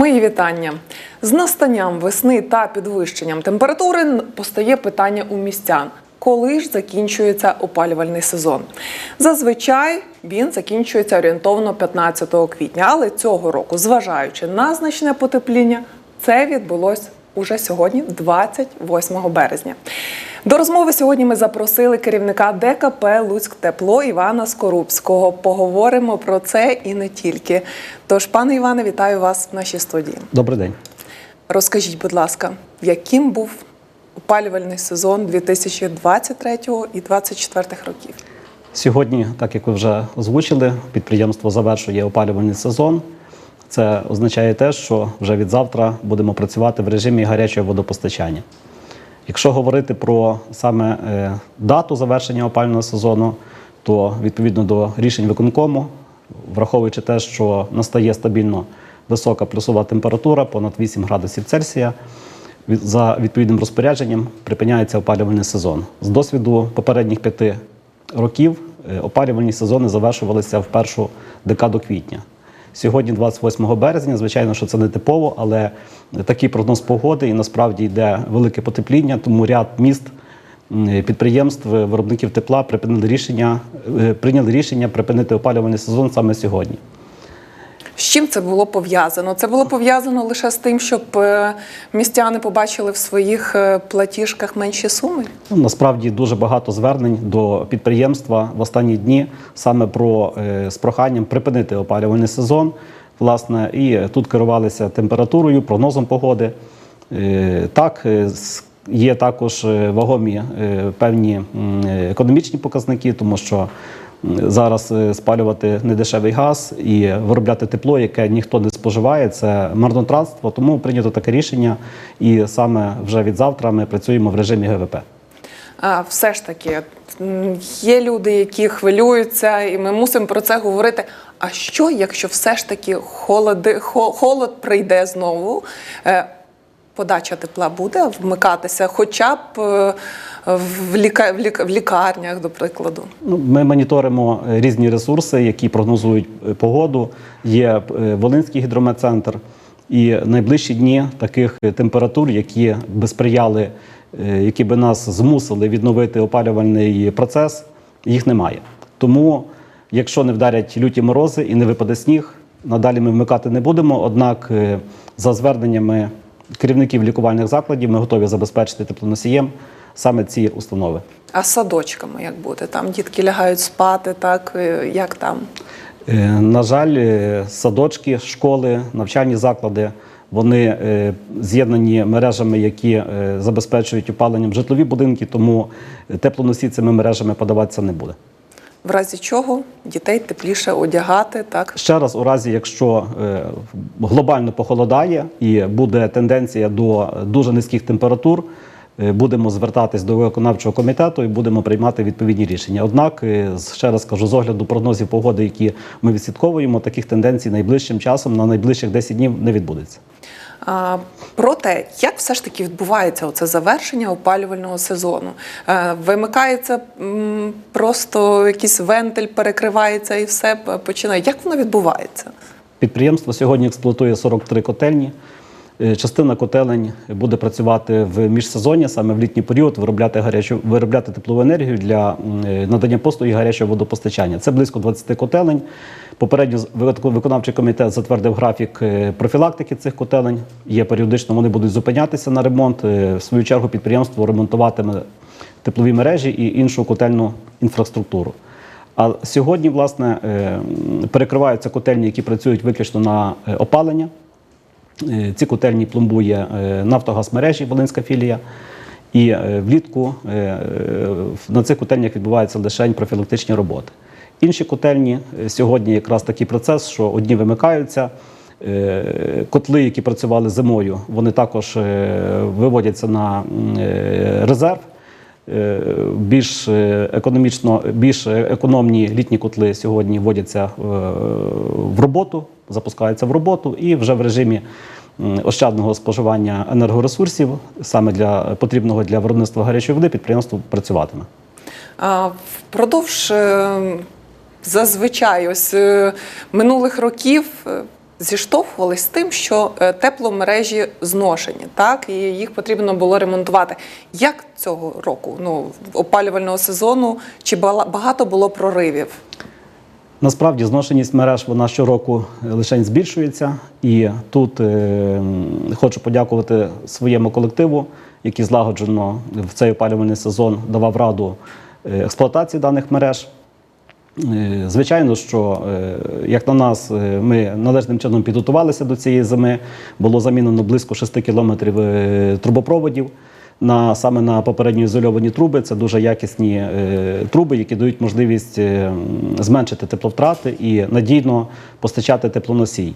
Мої вітання з настанням весни та підвищенням температури постає питання у містян. Коли ж закінчується опалювальний сезон? Зазвичай він закінчується орієнтовно 15 квітня, але цього року, зважаючи на значне потепління, це відбулось уже сьогодні, 28 березня. До розмови сьогодні ми запросили керівника ДКП Луцьк Тепло Івана Скорубського. Поговоримо про це і не тільки. Тож, пане Іване, вітаю вас в нашій студії. Добрий день. Розкажіть, будь ласка, яким був опалювальний сезон 2023 і 2024 років? Сьогодні, так як ви вже озвучили, підприємство завершує опалювальний сезон. Це означає те, що вже від завтра будемо працювати в режимі гарячого водопостачання. Якщо говорити про саме е, дату завершення опалювального сезону, то відповідно до рішень виконкому, враховуючи те, що настає стабільно висока плюсова температура, понад 8 градусів Цельсія, за відповідним розпорядженням припиняється опалювальний сезон. З досвіду попередніх п'яти років е, опалювальні сезони завершувалися в першу декаду квітня. Сьогодні, 28 березня, звичайно, що це не типово, але такий прогноз погоди і насправді йде велике потепління, тому ряд міст, підприємств, виробників тепла припинили рішення, е, прийняли рішення припинити опалювальний сезон саме сьогодні. З чим це було пов'язано? Це було пов'язано лише з тим, щоб е, містяни побачили в своїх е, платіжках менші суми? Ну, насправді дуже багато звернень до підприємства в останні дні саме про е, з проханням припинити опалювальний сезон. Власне, і тут керувалися температурою, прогнозом погоди. Так, є також вагомі певні економічні показники, тому що зараз е, спалювати недешевий газ і виробляти тепло, яке ніхто не споживає, це марнотратство. Тому прийнято таке рішення, і саме вже від завтра ми працюємо в режимі ГВП. А, все ж таки, є люди, які хвилюються, і ми мусимо про це говорити. А що, якщо все ж таки холоди, хо- холод прийде знову? Е, Подача тепла буде вмикатися, хоча б е, в, ліка, в, ліка, в лікарнях, до прикладу. Ну, Ми моніторимо е, різні ресурси, які прогнозують е, погоду. Є е, Волинський гідрометцентр. І найближчі дні таких температур, які би сприяли, які би нас змусили відновити опалювальний процес, їх немає. Тому, якщо не вдарять люті морози і не випаде сніг, надалі ми вмикати не будемо. Однак, за зверненнями керівників лікувальних закладів, ми готові забезпечити теплоносієм саме ці установи. А з садочками як буде? Там дітки лягають спати, так е, як там? Е, На жаль, е, садочки, школи, навчальні заклади вони з'єднані мережами, які забезпечують опаленням житлові будинки, тому теплоносій цими мережами подаватися не буде. В разі чого дітей тепліше одягати, так? Ще раз, у разі, якщо глобально похолодає і буде тенденція до дуже низьких температур, будемо звертатись до виконавчого комітету і будемо приймати відповідні рішення. Однак, е, ще раз кажу, з огляду прогнозів погоди, які ми відслідковуємо, таких тенденцій найближчим часом на найближчих 10 днів не відбудеться. А, про те, як все ж таки відбувається оце завершення опалювального сезону. Е, вимикається м, просто якийсь вентиль, перекривається і все починає. Як воно відбувається? Підприємство сьогодні експлуатує 43 котельні. Е, Частина котелень буде працювати в міжсезоння, саме в літній період, виробляти гарячу виробляти теплову енергію для е, надання послуги гарячого водопостачання. Це близько 20 котелень. Попередньо виконавчий комітет затвердив графік е, профілактики цих котелень. Є періодично, вони будуть зупинятися на ремонт. В свою чергу підприємство ремонтуватиме теплові мережі і іншу котельну інфраструктуру. А сьогодні, власне, перекриваються котельні, які працюють виключно на опалення. Е, Ці котельні пломбує е, Нафтогаз мережі, Волинська філія. І е, влітку на цих котельнях відбуваються лише профілактичні роботи. Інші котельні сьогодні якраз такий процес, що одні вимикаються. Котли, які працювали зимою, вони також виводяться на резерв. Більш економічно, більш економні літні котли сьогодні вводяться в роботу, запускаються в роботу і вже в режимі ощадного споживання енергоресурсів, саме для потрібного для виробництва гарячої води, підприємство працюватиме. А, впродовж е, зазвичай ось е, минулих років е, зіштовхувались з тим, що тепломережі зношені, так і їх потрібно було ремонтувати. Як цього року, ну опалювального сезону, чи багато було проривів? Насправді зношеність мереж вона щороку лише збільшується. І тут е, хочу подякувати своєму колективу, який злагоджено в цей опалювальний сезон давав раду е, експлуатації даних мереж. Е, Звичайно, що е, як на нас, е, ми належним чином підготувалися до цієї зими. Було замінено близько 6 кілометрів е, трубопроводів. На саме на попередньо ізольовані труби це дуже якісні е, труби, які дають можливість е, зменшити тепловтрати і надійно постачати теплоносій.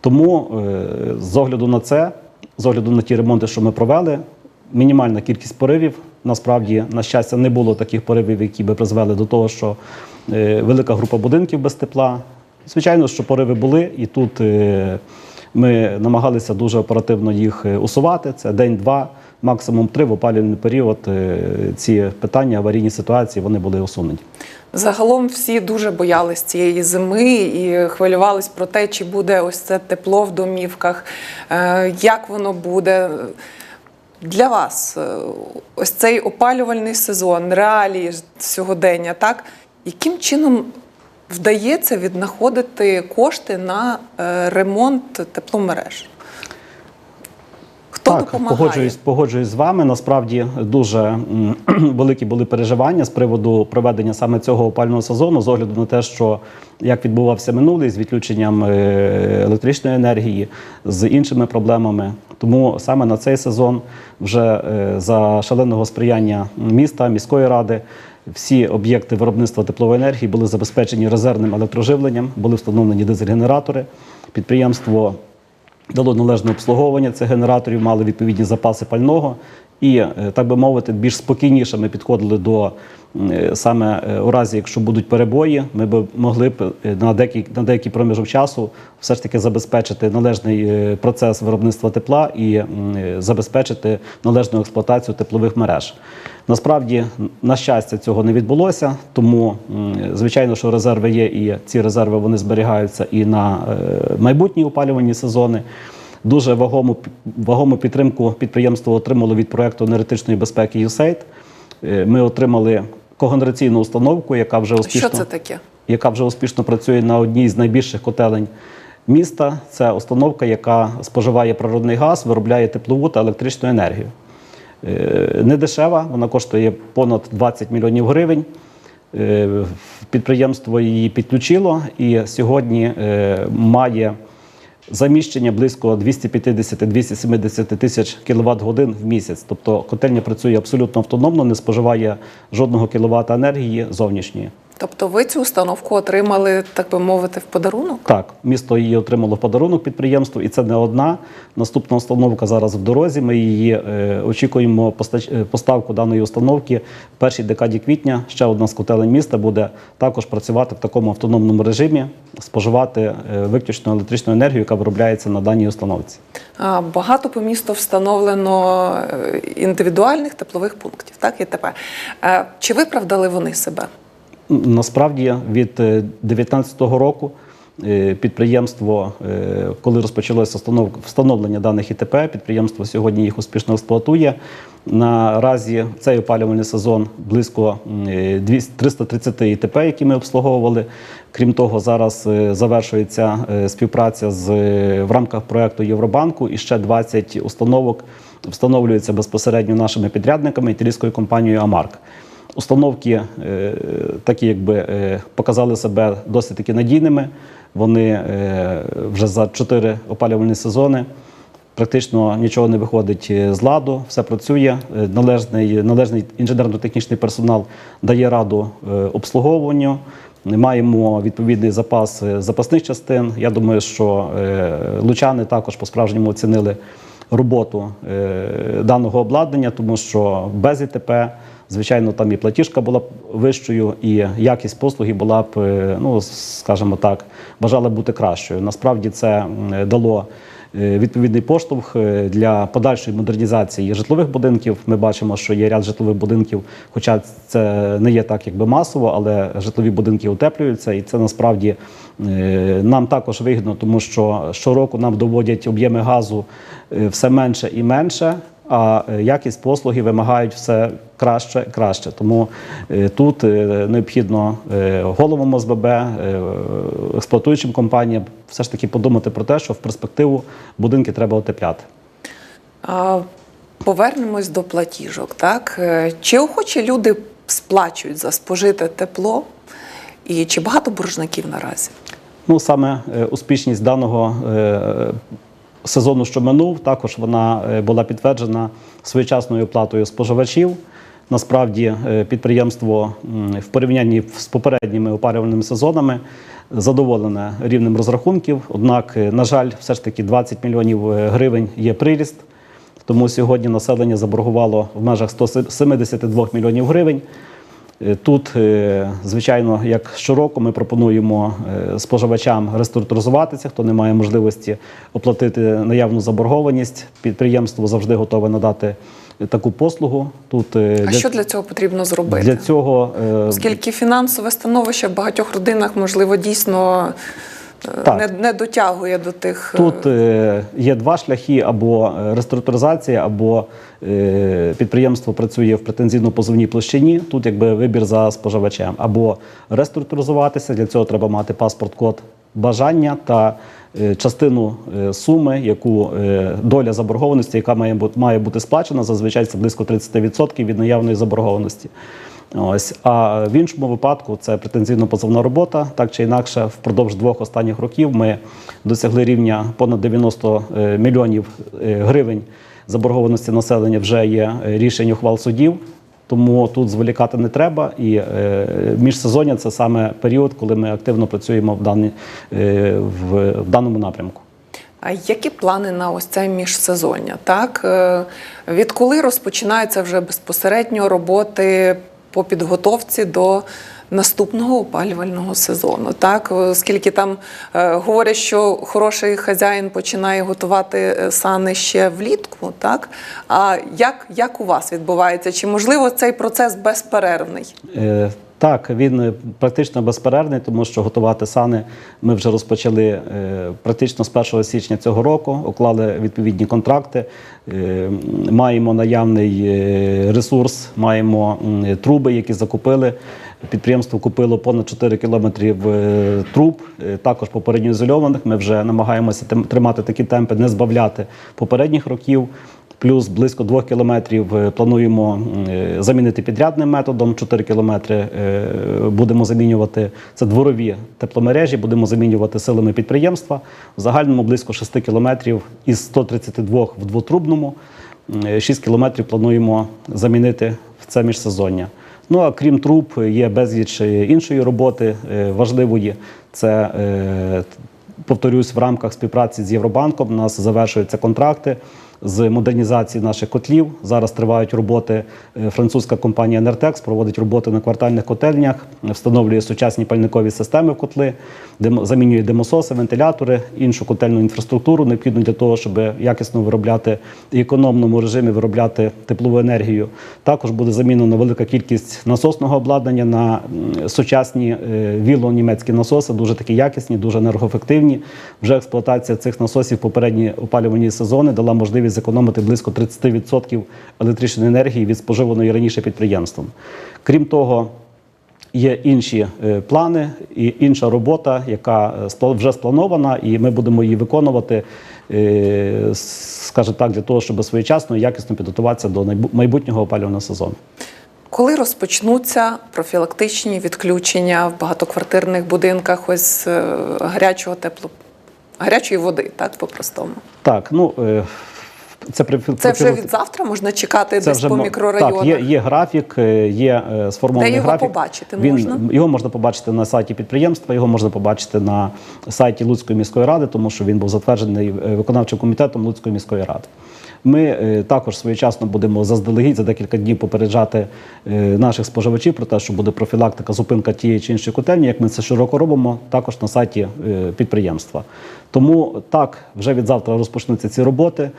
Тому е, з огляду на це, з огляду на ті ремонти, що ми провели, мінімальна кількість поривів. Насправді, на щастя, не було таких поривів, які би призвели до того, що е, велика група будинків без тепла. Звичайно, що пориви були, і тут е, ми намагалися дуже оперативно їх е, усувати. Це день-два, максимум три в опалювальний період. е, Ці питання, аварійні ситуації, вони були усунені. Загалом всі дуже боялись цієї зими і хвилювались про те, чи буде ось це тепло в домівках, е, як воно буде. Для вас е, ось цей опалювальний сезон, реалії сьогодення, так яким чином вдається віднаходити кошти на ремонт тепломереж? Хто так, допомагає? погоджуюсь, погоджуюсь з вами. Насправді дуже великі були переживання з приводу проведення саме цього опального сезону, з огляду на те, що як відбувався минулий з відключенням е, електричної енергії, з іншими проблемами. Тому саме на цей сезон, вже е, за шаленого сприяння міста, міської ради. Всі об'єкти виробництва теплової енергії були забезпечені резервним електроживленням, були встановлені дизель-генератори. Підприємство дало належне обслуговування цих генераторів, мали відповідні запаси пального. І, е, так би мовити, більш спокійніше ми підходили до е, саме е, у разі, якщо будуть перебої, ми б могли б на деякий, на деякий проміжок часу все ж таки забезпечити належний процес виробництва тепла і забезпечити належну експлуатацію теплових мереж. Насправді, на щастя, цього не відбулося, тому звичайно, що резерви є, і ці резерви вони зберігаються і на майбутні опалювальні сезони. Дуже вагому, вагому підтримку підприємство отримало від проекту енергетичної безпеки. Е, Ми отримали когенераційну установку, яка вже успішно Що це таке? яка вже успішно працює на одній з найбільших котелень міста. Це установка, яка споживає природний газ, виробляє теплову та електричну енергію. Е, Не дешева, вона коштує понад 20 мільйонів гривень. Е, Підприємство її підключило і сьогодні е, має заміщення близько 250-270 тисяч кВт годин в місяць. Тобто котельня працює абсолютно автономно, не споживає жодного кВт енергії зовнішньої. Тобто ви цю установку отримали, так би мовити, в подарунок? Так, місто її отримало в подарунок підприємству, і це не одна. Наступна установка зараз в дорозі. Ми її е, очікуємо постач- е, поставку даної установки в першій декаді квітня. Ще одна з котелень міста буде також працювати в такому автономному режимі, споживати е, виключно електричну енергію, яка виробляється на даній установці. Багато по місту встановлено е, індивідуальних теплових пунктів, так і тепер. Чи виправдали вони себе? Насправді від 2019 року е, підприємство, е, коли розпочалося встанов- встановлення даних ІТП, підприємство сьогодні їх успішно експлуатує. Наразі цей опалювальний сезон близько м, е, 200 330 ІТП, які ми обслуговували. Крім того, зараз е, завершується е, співпраця з е, в рамках проекту Євробанку і ще 20 установок встановлюються безпосередньо нашими підрядниками італійською компанією Амарк. Установки е, такі, якби е, показали себе досить таки надійними. Вони е, вже за чотири опалювальні сезони. Практично нічого не виходить з ладу, все працює. Належний, належний інженерно-технічний персонал дає раду обслуговуванню. Маємо відповідний запас запасних частин. Я думаю, що лучани також по-справжньому оцінили роботу даного обладнання, тому що без ІТП, звичайно, там і платіжка була б вищою, і якість послуги була б, е, ну скажімо так, бажала бути кращою. Насправді це дало е, відповідний поштовх е, для подальшої модернізації житлових будинків. Ми бачимо, що є ряд житлових будинків, хоча це не є так, якби масово, але житлові будинки утеплюються, і це насправді нам також вигідно, тому що щороку нам доводять об'єми газу все менше і менше. А е, якість послуги вимагають все краще і краще. Тому е, тут е, необхідно головам ОСББ, експлуатуючим компаніям все ж таки подумати про те, що в перспективу будинки треба утепляти. А, Повернемось до платіжок. Так? Чи охочі люди сплачують за спожите тепло? І чи багато боржників наразі? Ну саме успішність даного сезону, що минув, також вона е, була підтверджена своєчасною оплатою споживачів. Насправді е, підприємство в порівнянні з попередніми опалювальними сезонами задоволене рівнем розрахунків. Однак, е, на жаль, все ж таки 20 мільйонів гривень є приріст. Тому сьогодні населення заборгувало в межах 172 мільйонів гривень. Е, Тут, е, звичайно, як щороку, ми пропонуємо е, споживачам реструктуризуватися, хто не має можливості оплатити наявну заборгованість. Підприємство завжди готове надати таку послугу. Тут а А що для цього потрібно зробити? для цього Оскільки фінансове становище в багатьох родинах, можливо, дійсно Так. не, не дотягує до тих. е, Тут е, є два шляхи: або е, реструктуризація, або е, підприємство працює в претензійно-позовній площині. Тут якби вибір за споживачем. Або реструктуризуватися, для цього треба мати паспорт-код бажання та е, частину е, суми, яку е, доля заборгованості, яка має бути, має бути сплачена, зазвичай це близько 30% від наявної заборгованості. Ось а в іншому випадку це претензійно-позовна робота. Так чи інакше, впродовж двох останніх років ми досягли рівня понад 90 е, мільйонів е, гривень заборгованості населення. Вже є е, рішень ухвал судів. Тому тут зволікати не треба. І е, міжсезоння це саме період, коли ми активно працюємо в, дані, е, в, в даному напрямку. А які плани на ось це міжсезоння? Так відколи розпочинаються вже безпосередньо роботи по підготовці до наступного опалювального сезону? Так, оскільки там е, говорять, що хороший хазяїн починає готувати е, сани ще влітку, так а як, як у вас відбувається? Чи можливо цей процес безперервний? Е, Так, він е, практично безперервний, тому що готувати сани ми вже розпочали е, практично з 1 січня цього року, уклали відповідні контракти, е, маємо наявний ресурс, маємо труби, які закупили. Підприємство купило понад 4 кілометрів труб, також попередньо ізольованих. Ми вже намагаємося тримати такі темпи, не збавляти попередніх років. Плюс близько двох кілометрів е, плануємо е, замінити підрядним методом. 4 кілометри е, будемо замінювати це дворові тепломережі, будемо замінювати силами підприємства. В загальному близько 6 кілометрів із 132 в двотрубному. 6 кілометрів плануємо замінити в це міжсезоння. Ну а крім труб, є безліч іншої роботи важливої. Це повторюсь, в рамках співпраці з Євробанком у нас завершуються контракти з модернізації наших котлів. Зараз тривають роботи. Е, Французька компанія Нертекс проводить роботи на квартальних котельнях, встановлює сучасні пальникові системи в котли, замінює димососи, вентилятори, іншу котельну інфраструктуру, необхідну для того, щоб якісно виробляти і економному режимі виробляти теплову енергію. Також буде замінена велика кількість насосного обладнання на сучасні е, віло-німецькі насоси, дуже такі якісні, дуже енергоефективні. Вже експлуатація цих насосів попередні опалювальні сезони дала можливість зекономити близько 30% електричної енергії від споживаної раніше підприємством. Крім того, Є інші е, плани і інша робота, яка е, вже спланована, і ми будемо її виконувати, е, скажімо так, для того, щоб своєчасно і якісно підготуватися до майбутнього опалювального сезону. Коли розпочнуться профілактичні відключення в багатоквартирних будинках ось гарячого тепло, гарячої води, так по-простому? Так, ну е, це при Це вже від завтра можна чекати десь по мікрорайонах. Так, є, є графік, е, є е, сформований Де його графік. побачити Він, можна? Його можна побачити на сайті підприємства, його можна побачити на сайті Луцької міської ради, тому що він був затверджений е, виконавчим комітетом Луцької міської ради. Ми також своєчасно будемо заздалегідь за декілька днів попереджати наших споживачів про те, що буде профілактика, зупинка тієї чи іншої котельні. Як ми це широко робимо, також на сайті підприємства. Тому так, вже від завтра розпочнуться ці роботи.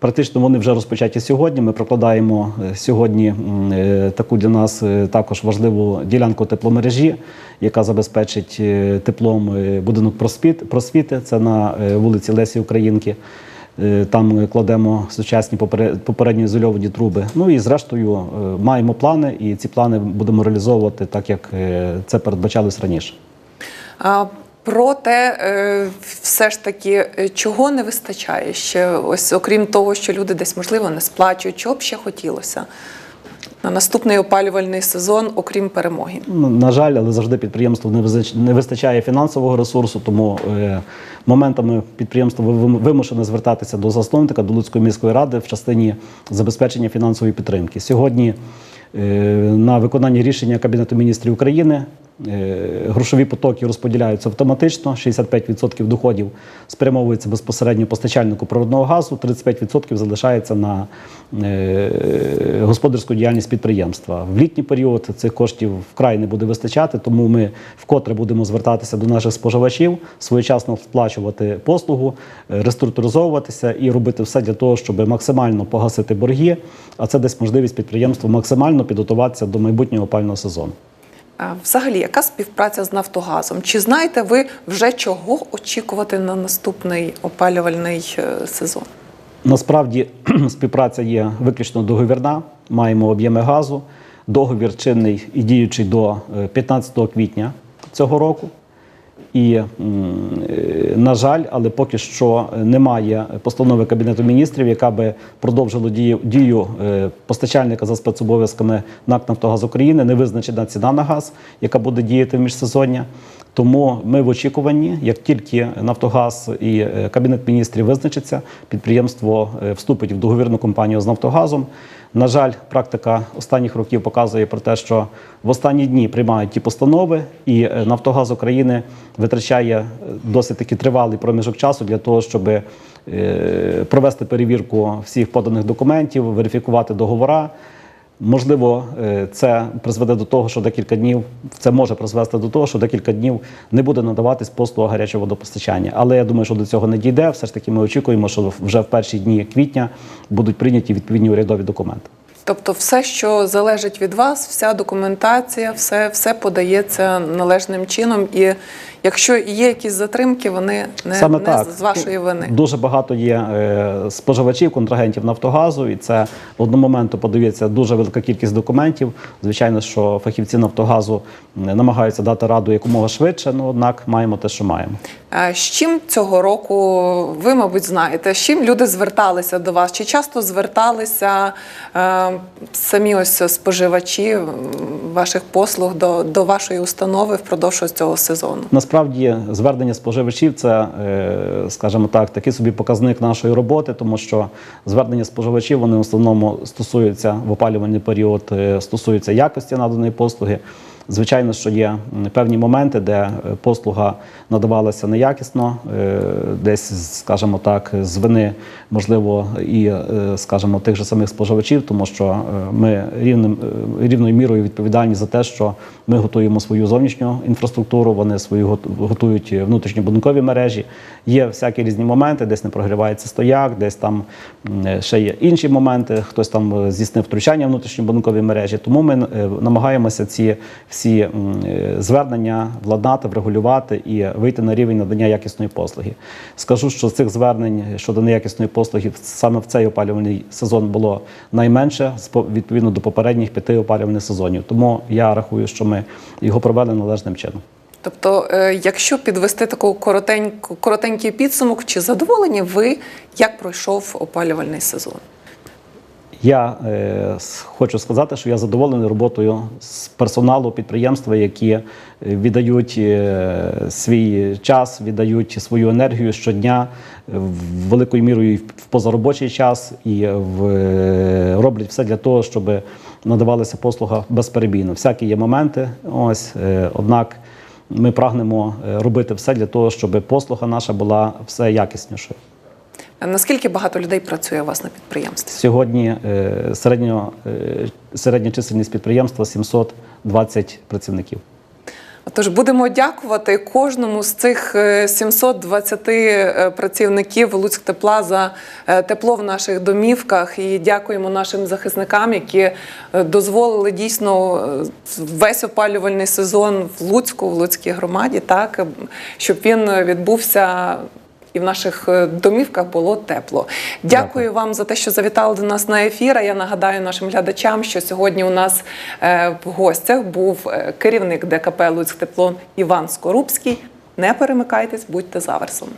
Практично вони вже розпочаті сьогодні. Ми прокладаємо е, сьогодні е, таку для нас е, також важливу ділянку тепломережі, яка забезпечить теплом будинок просвіти. Це на вулиці Лесі Українки. Там кладемо сучасні попере- попередньо ізольовані труби. Ну і зрештою маємо плани, і ці плани будемо реалізовувати так, як це передбачалось раніше. А, Проте, е, все ж таки, е, чого не вистачає ще, ось окрім того, що люди десь можливо не сплачують, чого б ще хотілося на наступний опалювальний сезон, окрім перемоги. Ну, На жаль, але завжди підприємству не вистачає фінансового ресурсу, тому е, моментами підприємство вим- вимушене звертатися до засновника, до Луцької міської ради в частині забезпечення фінансової підтримки. Сьогодні на виконання рішення Кабінету міністрів України грошові потоки розподіляються автоматично. 65% доходів спрямовується безпосередньо постачальнику природного газу, 35% залишається на е, господарську діяльність підприємства. В літній період цих коштів вкрай не буде вистачати, тому ми вкотре будемо звертатися до наших споживачів, своєчасно сплачувати послугу, е, реструктуризовуватися і робити все для того, щоб максимально погасити борги. А це дасть можливість підприємству максимально підготуватися до майбутнього опального сезону. А Взагалі, яка співпраця з Нафтогазом? Чи знаєте ви вже чого очікувати на наступний опалювальний е, сезон? Насправді співпраця є виключно договірна. Маємо об'єми газу. Договір чинний і діючий до е, 15 квітня цього року. І, е, на жаль, але поки що немає постанови Кабінету міністрів, яка би продовжила дію, дію е, постачальника за спецобов'язками НАК «Нафтогаз України, не визначена ціна на газ, яка буде діяти в міжсезоння. Тому ми в очікуванні, як тільки Нафтогаз і е, Кабінет міністрів визначиться, підприємство е, вступить в договірну компанію з Нафтогазом. На жаль, практика останніх років показує про те, що в останні дні приймають ті постанови, і е, Нафтогаз України витрачає досить таки тривалий проміжок часу для того, щоб провести перевірку всіх поданих документів, верифікувати договори. Можливо, е, це призведе до того, що декілька днів це може призвести до того, що декілька днів не буде надаватись послуга гарячого водопостачання. Але я думаю, що до цього не дійде. Все ж таки, ми очікуємо, що вже в перші дні квітня будуть прийняті відповідні урядові документи. Тобто, все, що залежить від вас, вся документація, все, все подається належним чином. І якщо є якісь затримки, вони не, Саме не так з вашої вини. дуже багато є е, споживачів, контрагентів Нафтогазу, і це в одному моменту подається дуже велика кількість документів. Звичайно, що фахівці Нафтогазу намагаються дати раду якомога швидше. Ну однак маємо те, що маємо. А З чим цього року ви, мабуть, знаєте, з чим люди зверталися до вас? Чи часто зверталися е, самі ось споживачі ваших послуг до, до вашої установи впродовж цього сезону? Насправді звернення споживачів це, е, скажімо так, такий собі показник нашої роботи, тому що звернення споживачів вони в основному стосуються в опалювальний період, е, стосуються якості наданої послуги. Звичайно, що є певні моменти, де е, послуга надавалася неякісно, е, десь, скажімо так, з вини, можливо, і, е, скажімо, тих же самих споживачів, тому що ми рівним, рівною мірою відповідальні за те, що ми готуємо свою зовнішню інфраструктуру, вони свою гот- готують внутрішньобудинкові мережі. Є всякі різні моменти, десь не прогрівається стояк, десь там ще є інші моменти, хтось там здійснив втручання в внутрішньобудинкові мережі. Тому ми намагаємося ці всі м, е, звернення владнати, врегулювати і вийти на рівень надання якісної послуги. Скажу, що цих звернень щодо неякісної послуги саме в цей опалювальний сезон було найменше відповідно до попередніх п'яти опалювальних сезонів. Тому я рахую, що ми його провели належним чином. Тобто, е, якщо підвести таку коротеньку, коротенький підсумок, чи задоволені ви, як пройшов опалювальний сезон? Я е, хочу сказати, що я задоволений роботою з персоналу підприємства, які е, віддають е, свій час, віддають свою енергію щодня е, в- великою мірою в позаробочий час і в, е, роблять все для того, щоб надавалася послуга безперебійно. Всякі є моменти. Ось е, однак ми прагнемо е, робити все для того, щоб послуга наша була все якіснішою. Наскільки багато людей працює у вас на підприємстві? Сьогодні е, середньо, е, середня чисельність підприємства 720 працівників. Тож будемо дякувати кожному з цих е, 720 е, працівників Луцьктепла за тепло в наших домівках і дякуємо нашим захисникам, які дозволили дійсно весь опалювальний сезон в Луцьку, в Луцькій громаді, так щоб він відбувся і в наших е, домівках було тепло. Дякую так. вам за те, що завітали до нас на ефір. А Я нагадаю нашим глядачам, що сьогодні у нас е, в гостях був е, керівник ДКП Луцьк Тепло Іван Скорубський. Не перемикайтесь, будьте заверсом.